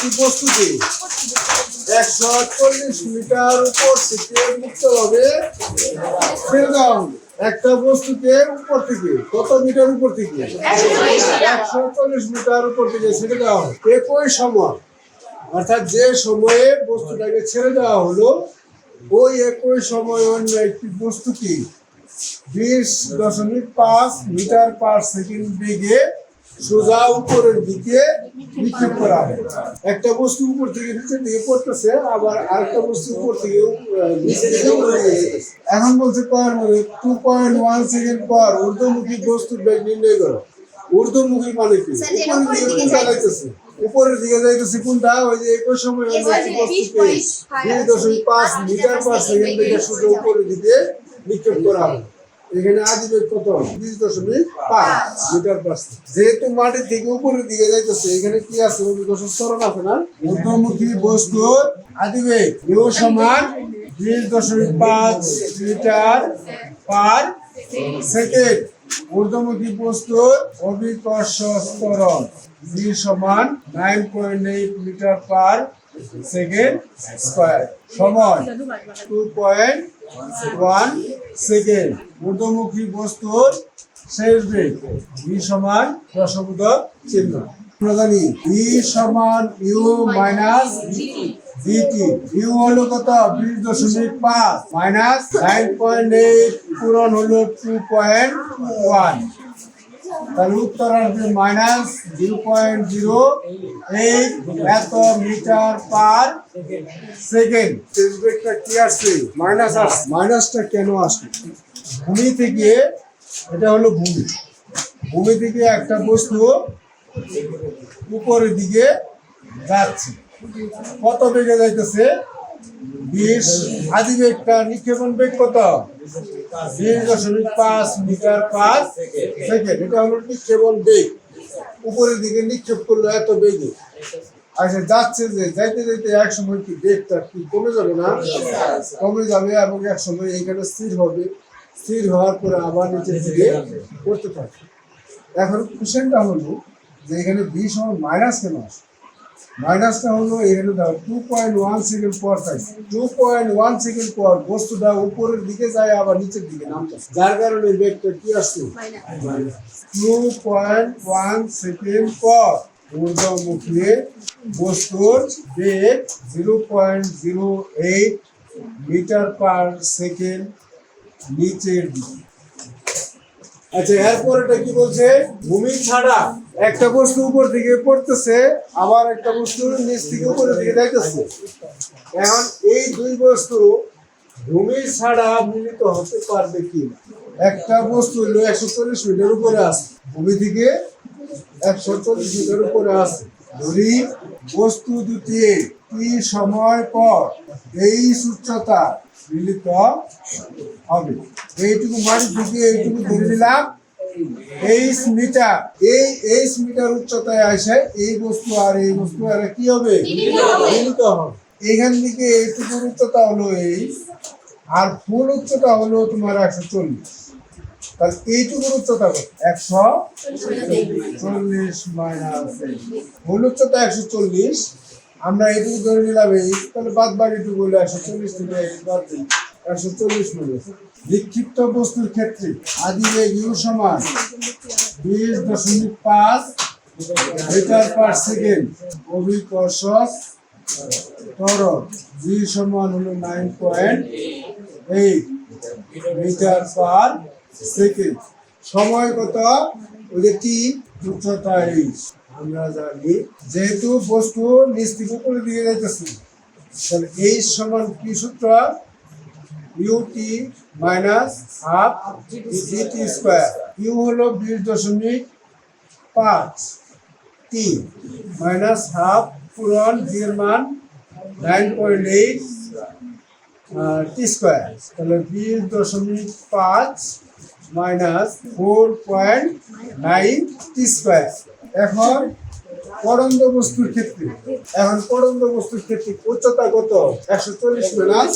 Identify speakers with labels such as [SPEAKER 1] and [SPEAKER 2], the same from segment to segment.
[SPEAKER 1] একটি বস্তুকে একশো চল্লিশ মিটার উপর থেকে দেওয়া হলো একটা বস্তুকে উপর থেকে। কত মিটার উপর থেকে? একশো চল্লিশ মিটার উপর থেকে ছেড়ে দেওয়া হলো একই সময়, অর্থাৎ যে সময়ে বস্তুটাকে ছেড়ে দেওয়া হলো, ওই একই সময় অন্য একটি বস্তুকে বিশ দশমিক পাঁচ মিটার পার সেকেন্ড বেগে সোজা উপরের দিকে নিক্ষেপ করা হয় একটা বস্তু উপর থেকে নিচের দিকে পড়তেছে আবার আরেকটা বস্তু উপর থেকে। এখন বলছে কয়ের মধ্যে টু পয়েন্ট ওয়ান সেকেন্ড পর ঊর্ধ্বমুখী বস্তুর বেগ নির্ণয় করো। ঊর্ধ্বমুখী মানে কি? উপরের দিকে
[SPEAKER 2] উপরের দিকে যাইতেছে।
[SPEAKER 1] যাইতেছে উপরের দিকে যাইতেছে কোনটা? ওই যে একই সময়
[SPEAKER 2] বিশ
[SPEAKER 1] দশমিক পাঁচ মিটার পার সেকেন্ড থেকে সোজা উপরের দিকে নিক্ষেপ করা হবে। এখানে আদিবেগ কত? বিশ দশমিক পাঁচ মিটার সেকেন্ড। যেহেতু মাটির থেকে উপরের দিকে যাইতেছে এখানে কি আছে? অভিকর্ষণ ত্বরণ আছে না? ঊর্ধ্বমুখী বস্তুর আদিবেগ ইউ সমান বিশ দশমিক পাঁচ মিটার পার সেকেন্ড। ঊর্ধ্বমুখী বস্তুর অভিকর্ষ ত্বরণ। ভি সমান nine point eight metre per second square. সময় টু পয়েন্ট ওয়ান সেকেন্ড। ঊর্ধ্বমুখী বস্তুর শেষ বেগ ভি সমান দশবোধক চিহ্ন। আমরা ভি সমান ইউ মাইনাস ভিটি ইউ হলো কত? বিশ দশমিক পাঁচ। মাইনাস নাইন পয়েন্ট এইট পূরণ হলো টু পয়েন্ট ওয়ান তাহলে উত্তর আসবে minus zero point zero eight এত মিটার পার সেকেন্ড টেস্টবেকটা কি আসছে মাইনাস আসছে মাইনাসটা কেন আসছে ভূমি থেকে এটা হলো ভূমি। ভূমি থেকে একটা বস্তু উপরের দিকে যাচ্ছে। কত বেগে যাইতেছে? বিশ আদি বেগটা নিক্ষেপণ বেগ কত? বিশ দশমিক পাঁচ মিটার পার সেকেন্ড। এটা হলো নিক্ষেপণ বেগ? উপরের দিকে নিক্ষেপ করল এত বেগে। আচ্ছা যাচ্ছে যে যাইতে যাইতে এক সময় কি বেগটা কি কমে যাবে না? কমে যাবে এবং এক সময় এইখানে স্থির হবে। স্থির হওয়ার পরে আবার নিচের দিকে করতে থাকে এখন কোশ্চেনটা হলো যে এখানে বি সমান মাইনাস কেন আসে মাইনাসটা হলো এখানে দাও টু পয়েন্ট ওয়ান সেকেন্ড পর পাইছে টু পয়েন্ট ওয়ান সেকেন্ড পর বস্তুটা উপরের দিকে যায়, আবার নিচের দিকে নামতেছে। যার কারণে বেগটা কি আসছে? টু পয়েন্ট ওয়ান সেকেন্ড পর ঊর্ধ্বমুখী বস্তুর বেগ zero point zero eight metre per second নিচের দিকে। আচ্ছা এরপর এটা কি বলছে? ভূমি ছাড়া একটা বস্তু উপর দিকে পড়তেছে, আবার একটা বস্তু নিচ থেকে উপরের দিকে যাইতেছে। এখন এই দুই বস্তু ভূমি ছাড়া মিলিত হতে পারবে কি একটা বস্তু হলো একশো চল্লিশ মিটার উপরে আছে, ভূমি থেকে একশো চল্লিশ মিটার উপরে আছে। ধরি, বস্তু দুটি কি সময় পর এই উচ্চতা মিলিত হবে? এইটুকু মাটি থেকে এইটুকু ধরে নিলাম। এইচ মিটার এই এইচ মিটার উচ্চতায় আসে, এই বস্তু আর এই বস্তু, আর কি হবে? মিলিত হবে। এখান থেকে এইটুকুর উচ্চতা হলো এই, আর ফুল উচ্চতা হলো তোমার একশো চল্লিশ। তাহলে এইটুকুর উচ্চতা কত? একশো চল্লিশ মাইনাস ফুল উচ্চতা একশো চল্লিশ। আমরা এইটুকু ধরে নিলাম এই, তাহলে বাদ বাকিটুকু হলো একশো চল্লিশ থেকে একশো চল্লিশ মিলে। বিক্ষিপ্ত বস্তুর ক্ষেত্রে আদি ইউ সমান বিশ দশমিক পাঁচ মিটার পার সেকেন্ড অভিকর্ষ ত্বরণ জি সমান হলো nine point eight metre per second সময় কত ওই যে টি এইচ আমরা জানি যেহেতু বস্তু নিচ উপরে দিকে যাইতেছে। তাহলে এইচ সমান কি সূত্র? U t minus half g t square U হলো বিশ দশমিক পাঁচ। টি মাইনাস হাফ পূরণ জি মান nine point eight T square তাহলে বিশ দশমিক পাঁচ minus four point nine square. এখন পরন্দ বস্তুর ক্ষেত্রে, এখন পরন্দ বস্তুর ক্ষেত্রে উচ্চতা কত? একশো চল্লিশ মাইনাস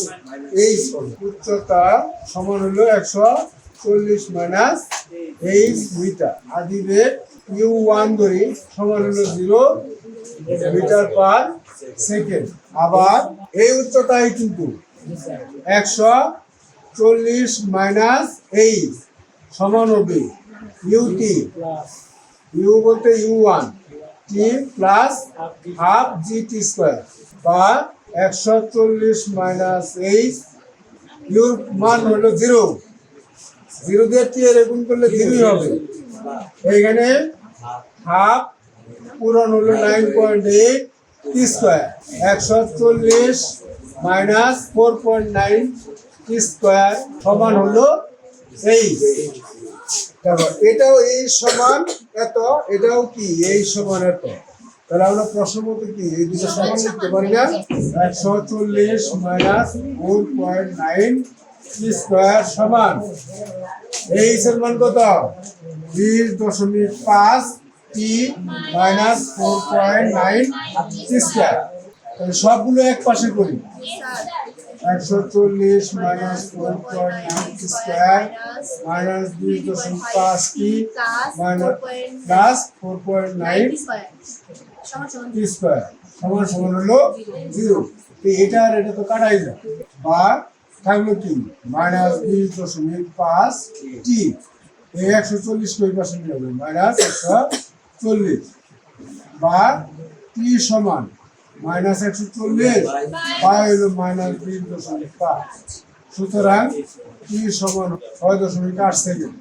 [SPEAKER 1] এইচ উচ্চতা সমান হলো একশো চল্লিশ মাইনাস এইচ মিটার। আদিবেগ ইউ ওয়ান ধরি, সমান হলো জিরো মিটার পার সেকেন্ড। আবার এই উচ্চতায় কিন্তু একশো চল্লিশ মাইনাস এইট সমান হবে ইউটি ইউ বলতে U one T plus half G T square বা একশো চল্লিশ মাইনাস এইট ইউর মান হলো জিরো জিরো দিয়ে টি এর করলে জিরোই হবে। এইখানে হাফ পূরণ হলো nine point eight T square একশো চল্লিশ minus four point nine T square সমান হলো এই দেখো, এটাও এই সমান এত, এটাও কি? এই সমান এত। তাহলে আমরা প্রশ্ন মতো কি? এই দুটো সমান লিখতে পারি না? একশো চল্লিশ minus four point nine square সমান। এই এর মান কত? বিশ দশমিক পাঁচ T minus four point nine square সবগুলো এক পাশে করি। একশো চল্লিশ minus four point nine square minus বিশ দশমিক পাঁচ plus four point nine square সমান সমান হলো জিরো এটা আর এটা তো কাটাই যায়। বা থাকল কি? মাইনাস বিশ দশমিক পাঁচ টি এই একশো চল্লিশ কই পার্সেন্ট হবে মাইনাস একশো চল্লিশ। বা টি সমান মাইনাস একশো চল্লিশ বা হলো মাইনাস বিশ দশমিক পাঁচ। সুতরাং টি সমান ছয় দশমিক আট সেকেন্ড।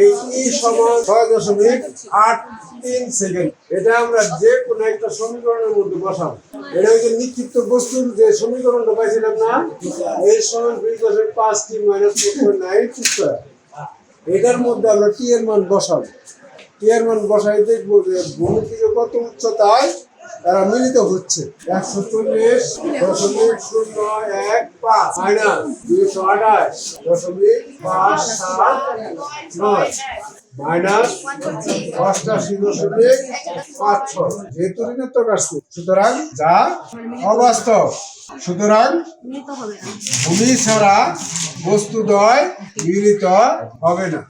[SPEAKER 1] এই টি সমান ছয় দশমিক আট তিন সেকেন্ড। এটা আমরা যে কোনো একটা সমীকরণের মধ্যে বসাবো। এটা হচ্ছে নিক্ষিপ্ত বস্তুর যে সমীকরণটা পাইছিলাম না, এই সমান বিশ দশমিক পাঁচ T minus four point nine square. এটার মধ্যে আমরা টি এর মান বসাবো। টি এর মান বসাই দেখব যে ভূমি থেকে কত উচ্চতায় তারা মিলিত হচ্ছে। একশো চল্লিশ দশমিক শূন্য এক পাঁচ মাইনাস দুইশো আঠাশ দশমিক পাঁচ সাত নয় মাইনাস অষ্টাশি দশমিক পাঁচ ছয়। যেহেতু ঋণাত্মক আসছে সুতরাং যা অবাস্তব। সুতরাং ভূমি ছাড়া বস্তুদ্বয় মিলিত হবে না।